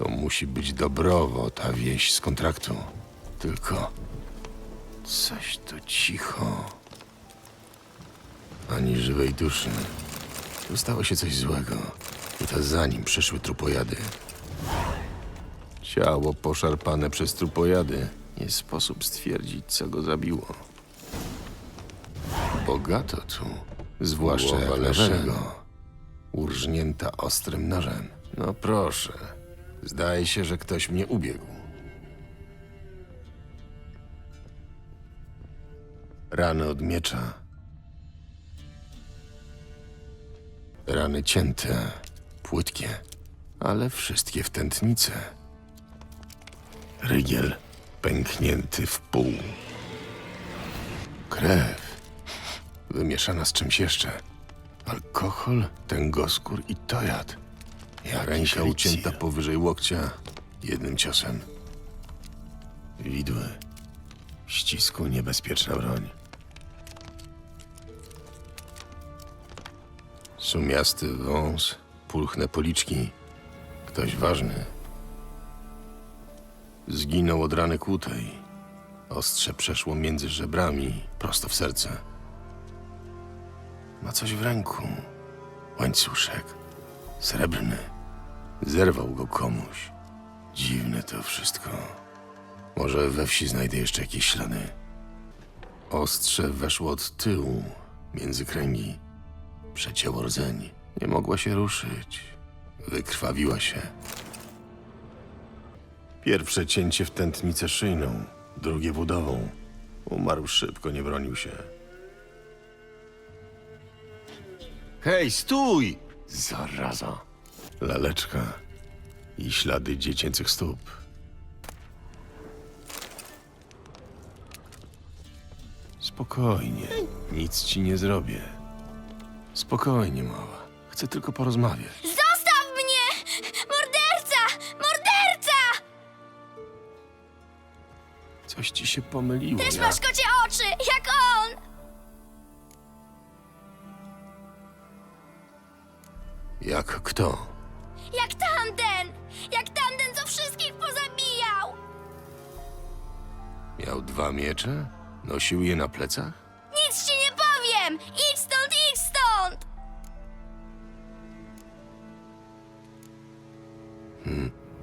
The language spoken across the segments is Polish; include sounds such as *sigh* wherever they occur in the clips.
To musi być Dobrowo, ta wieś z kontraktu. Tylko coś tu cicho. Ani żywej duszy. Tu stało się coś złego. I to zanim przyszły trupojady. Ciało poszarpane przez trupojady. Nie sposób stwierdzić, co go zabiło. Bogato tu. Zwłaszcza Głowa jak naszego. Urżnięta ostrym nożem. No proszę. Zdaje się, że ktoś mnie ubiegł. Rany od miecza. Rany cięte, płytkie, ale wszystkie w tętnice. Rygiel pęknięty w pół. Krew wymieszana z czymś jeszcze. Alkohol, tęgoskór i tojad. Ja ręka ucięta powyżej łokcia jednym ciosem. Widły. Ścisku niebezpieczna broń. Sumiasty wąs, pulchne policzki. Ktoś ważny. Zginął od rany kłutej. Ostrze przeszło między żebrami, prosto w serce. Ma coś w ręku. Łańcuszek. Srebrny. Zerwał go komuś. Dziwne to wszystko. Może we wsi znajdę jeszcze jakieś ślady. Ostrze weszło od tyłu, między kręgi. Przecięło rdzeń. Nie mogła się ruszyć. Wykrwawiła się. Pierwsze cięcie w tętnicę szyjną, drugie budową. Umarł szybko, nie bronił się. Hej, stój! Zaraza. Laleczka i ślady dziecięcych stóp. Spokojnie, nic ci nie zrobię. Spokojnie, mała. Chcę tylko porozmawiać. Zostaw mnie! Morderca! Morderca! Coś ci się pomyliło. Też ja... masz kocie oczy, Jak kto? Jak tamten! Jak tamten, co wszystkich pozabijał! Miał dwa miecze? Nosił je na plecach? Nic ci nie powiem! Idź stąd, idź stąd!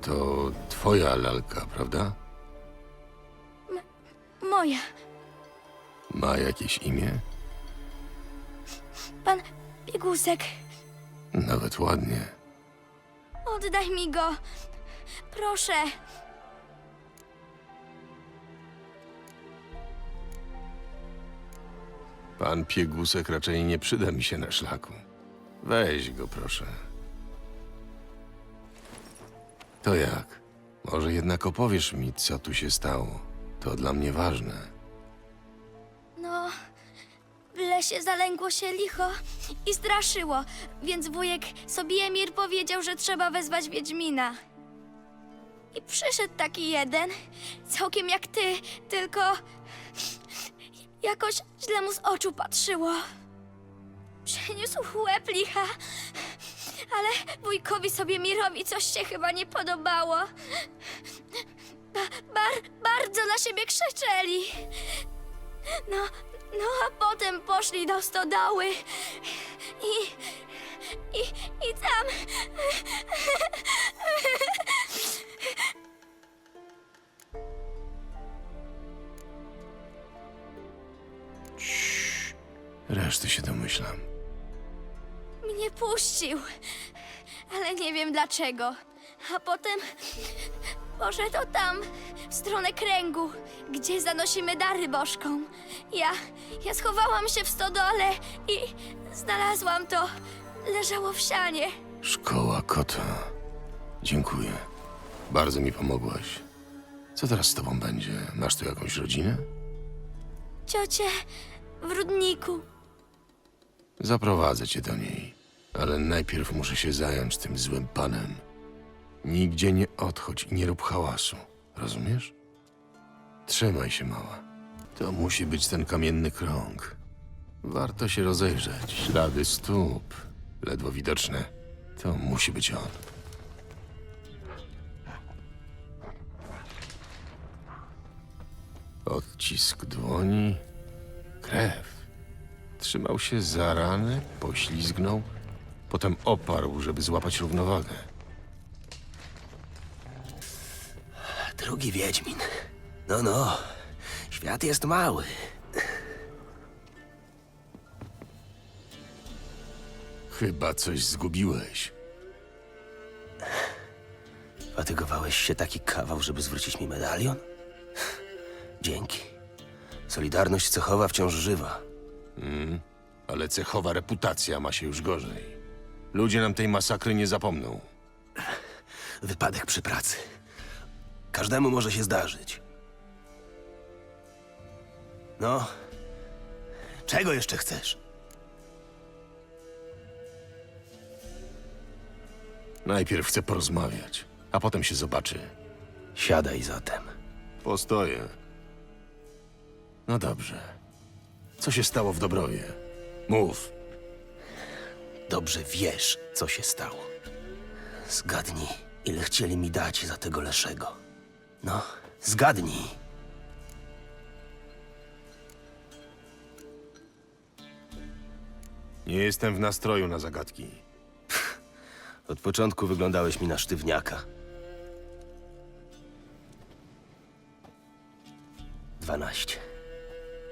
To twoja lalka, prawda? Moja. Ma jakieś imię? Pan Biegusek, Nawet ładnie. oddaj mi go. Proszę. Pan Piegusek raczej nie przyda mi się na szlaku. Weź go, proszę. To jak? Może jednak opowiesz mi, co tu się stało? To dla mnie ważne. Lesie zalęgło się licho i straszyło, więc wujek Sobiemir powiedział, że trzeba wezwać Wiedźmina. I przyszedł taki jeden, całkiem jak ty, tylko jakoś źle mu z oczu patrzyło. Przeniósł łeb licha, ale wujkowi Sobiemirowi coś się chyba nie podobało. Ba- bar- bardzo na siebie krzyczeli. No, no a potem poszli do stodoły i, i, i tam... Reszty się domyślam. mnie puścił, ale nie wiem dlaczego. A potem poszedł tam, w stronę kręgu, gdzie zanosimy dary bożkom. Ja, ja schowałam się w stodole i znalazłam to. Leżało w sianie. Szkoła kota. Dziękuję. Bardzo mi pomogłaś. Co teraz z tobą będzie? Masz tu jakąś rodzinę? Ciocie w Rudniku. Zaprowadzę cię do niej, ale najpierw muszę się zająć tym złym panem. Nigdzie nie odchodź i nie rób hałasu, rozumiesz? Trzymaj się, mała. To musi być ten kamienny krąg. Warto się rozejrzeć. Ślady stóp, ledwo widoczne. To musi być on. Odcisk dłoni, krew. Trzymał się za ranę, poślizgnął, potem oparł, żeby złapać równowagę. Drugi Wiedźmin. No, no, Świat jest mały. Chyba coś zgubiłeś. Fatygowałeś się taki kawał, żeby zwrócić mi medalion? Dzięki. Solidarność cechowa wciąż żywa. Ale cechowa reputacja ma się już gorzej. Ludzie nam tej masakry nie zapomną. Wypadek przy pracy. Każdemu może się zdarzyć. No. Czego jeszcze chcesz? Najpierw chcę porozmawiać, a potem się zobaczy. Siadaj zatem. Postoję. No dobrze. Co się stało w Dobrowie? Mów. Dobrze wiesz, co się stało. Zgadnij, ile chcieli mi dać za tego Leszego. No, zgadnij. Nie jestem w nastroju na zagadki. *laughs* Od początku wyglądałeś mi na sztywniaka. Dwanaście.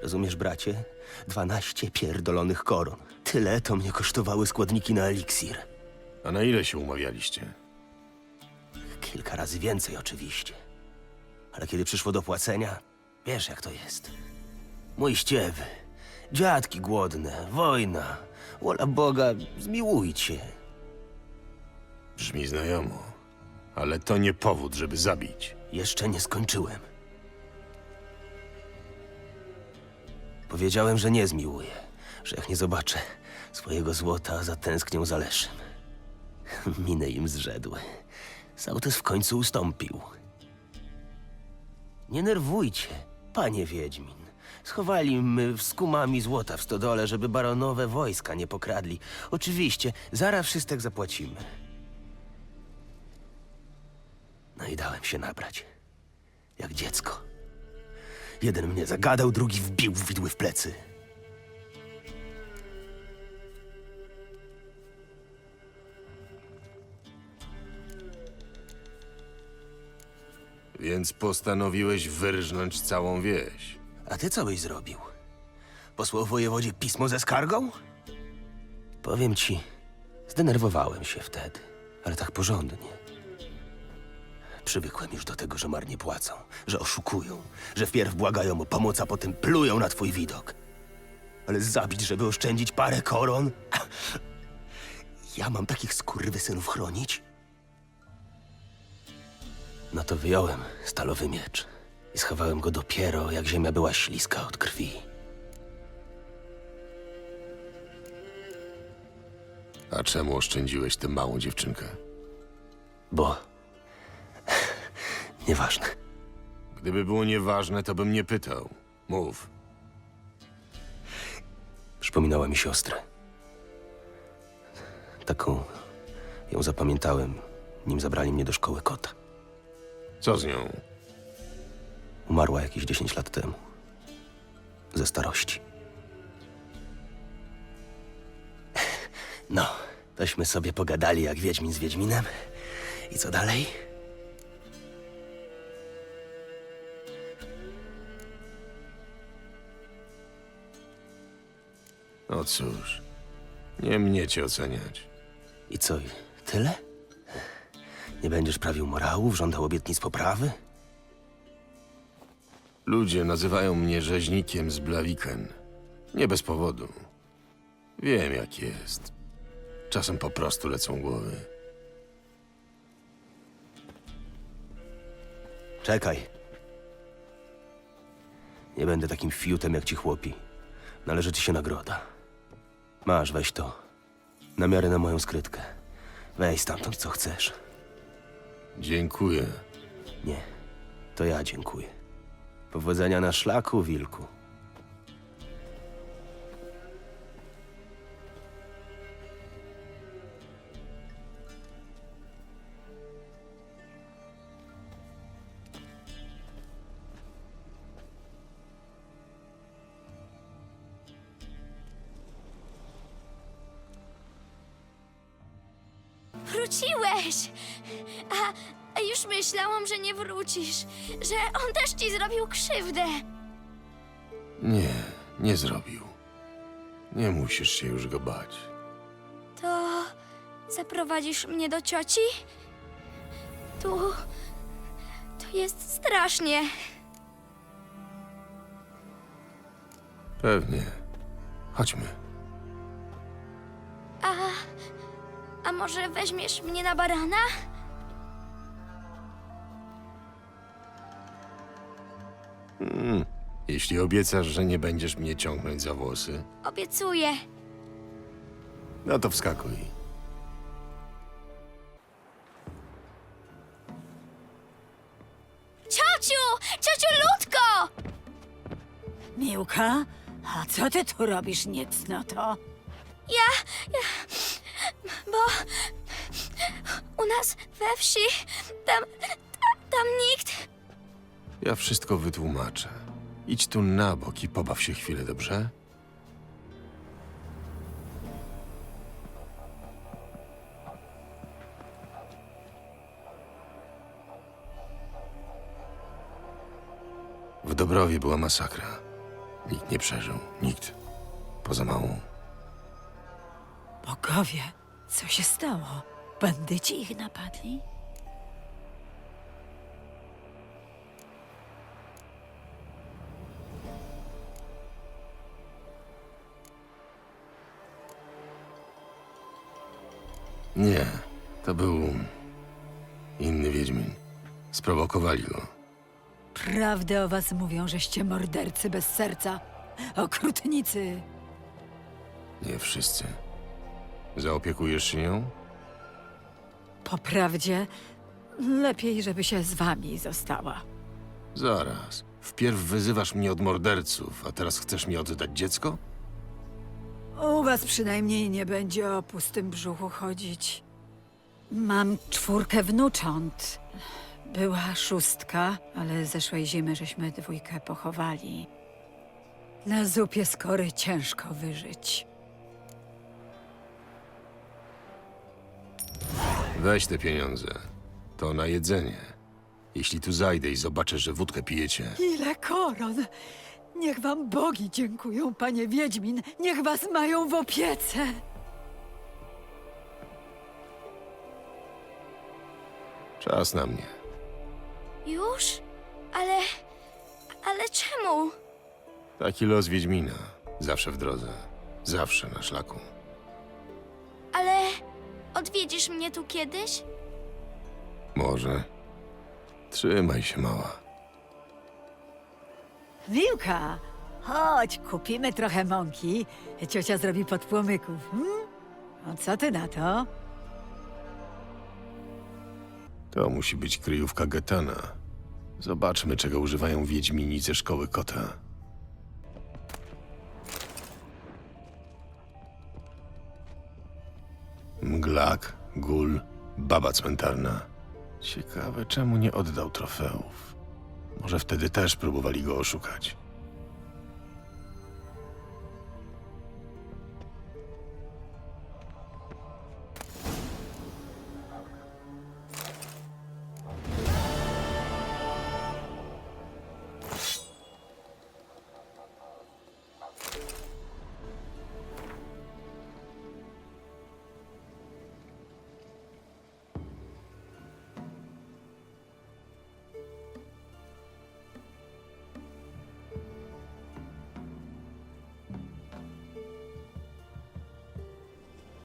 Rozumiesz, bracie? Dwanaście pierdolonych koron. Tyle to mnie kosztowały składniki na eliksir. A na ile się umawialiście? Kilka razy więcej, oczywiście. Ale kiedy przyszło do płacenia, wiesz jak to jest. Mój ściewy, dziadki głodne, wojna, wola Boga, zmiłujcie. Brzmi znajomo. Ale to nie powód, żeby zabić. Jeszcze nie skończyłem. Powiedziałem, że nie zmiłuję, że jak nie zobaczę swojego złota, zatęsknią za Leszem. *laughs* Miny im zrzedły. Sautes w końcu ustąpił. Nie nerwujcie, panie Wiedźmin. Schowali my z kumami złota w stodole, żeby baronowe wojska nie pokradli. Oczywiście, zaraz wszystek zapłacimy. No i dałem się nabrać. Jak dziecko. Jeden mnie zagadał, drugi wbił widły w plecy. Więc postanowiłeś wyrżnąć całą wieś. A ty co byś zrobił? Posłał wojewodzie pismo ze skargą? Powiem ci, zdenerwowałem się wtedy, ale tak porządnie. Przywykłem już do tego, że marnie płacą, że oszukują, że wpierw błagają o pomoc, a potem plują na twój widok. Ale zabić, żeby oszczędzić parę koron? Ja mam takich skurwysynów chronić? No to wyjąłem stalowy miecz i schowałem go dopiero, jak ziemia była śliska od krwi. A czemu oszczędziłeś tę małą dziewczynkę? Bo... *laughs* Nieważne. Gdyby było nieważne, to bym nie pytał. Mów. Przypominała mi siostrę. Taką ją zapamiętałem, nim zabrali mnie do szkoły kota. Co z nią? Umarła jakieś 10 lat temu. Ze starości. No, tośmy sobie pogadali jak Wiedźmin z Wiedźminem. I co dalej? No cóż, nie mnie cię oceniać. I co, tyle? Nie będziesz prawił morałów, żądał obietnic poprawy? Ludzie nazywają mnie rzeźnikiem z Blaviken. Nie bez powodu. Wiem, jak jest. Czasem po prostu lecą głowy. Czekaj. Nie będę takim fiutem jak ci chłopi. Należy ci się nagroda. Masz, weź to. Na miarę na moją skrytkę. Weź stamtąd, co chcesz. Dziękuję. Nie, to ja dziękuję. Powodzenia na szlaku, wilku. Wróciłeś! A już myślałam, że nie wrócisz, że on też ci zrobił krzywdę. Nie, nie zrobił. Nie musisz się już go bać. To zaprowadzisz mnie do cioci? Tu. Tu jest strasznie. Pewnie. Chodźmy. A. A może weźmiesz mnie na barana? Jeśli obiecasz, że nie będziesz mnie ciągnąć za włosy, Obiecuję. no to wskakuj. Ciociu! Ciociu Ludko! Miłka, a co ty tu robisz, niecnoto? Ja. ja bo. U nas we wsi. Tam. Tam nikt. Ja wszystko wytłumaczę. Idź tu na bok i pobaw się chwilę, dobrze? W Dobrowie była masakra. Nikt nie przeżył. Nikt. Poza małą. Bogowie, co się stało? Bandyci ich napadli? Nie, to był inny Wiedźmin. Sprowokowali go. Prawdę o was mówią, żeście mordercy bez serca. Okrutnicy. Nie wszyscy. Zaopiekujesz się nią? Po prawdzie, lepiej, żeby się z wami została. Zaraz. Wpierw wyzywasz mnie od morderców, a teraz chcesz mi oddać dziecko? U was przynajmniej nie będzie o pustym brzuchu chodzić. Mam czwórkę wnucząt. Była szóstka, ale zeszłej zimy żeśmy dwójkę pochowali. Na zupie skory ciężko wyżyć. Weź te pieniądze. To na jedzenie. Jeśli tu zajdę i zobaczę, że wódkę pijecie, Ile koron! Niech wam bogi dziękują, panie Wiedźmin! Niech was mają w opiece! czas na mnie. Już? Ale. Ale czemu? Taki los Wiedźmina. Zawsze w drodze. Zawsze na szlaku. Ale. Odwiedzisz mnie tu kiedyś? Może. Trzymaj się, mała. Wiłka, chodź, kupimy trochę mąki. Ciocia zrobi podpłomyków. Hmm? O co ty na to? To musi być kryjówka Getana. Zobaczmy, czego używają Wiedźmini ze szkoły kota. Mglak, gul, baba cmentarna. Ciekawe, czemu nie oddał trofeów. Może wtedy też próbowali go oszukać.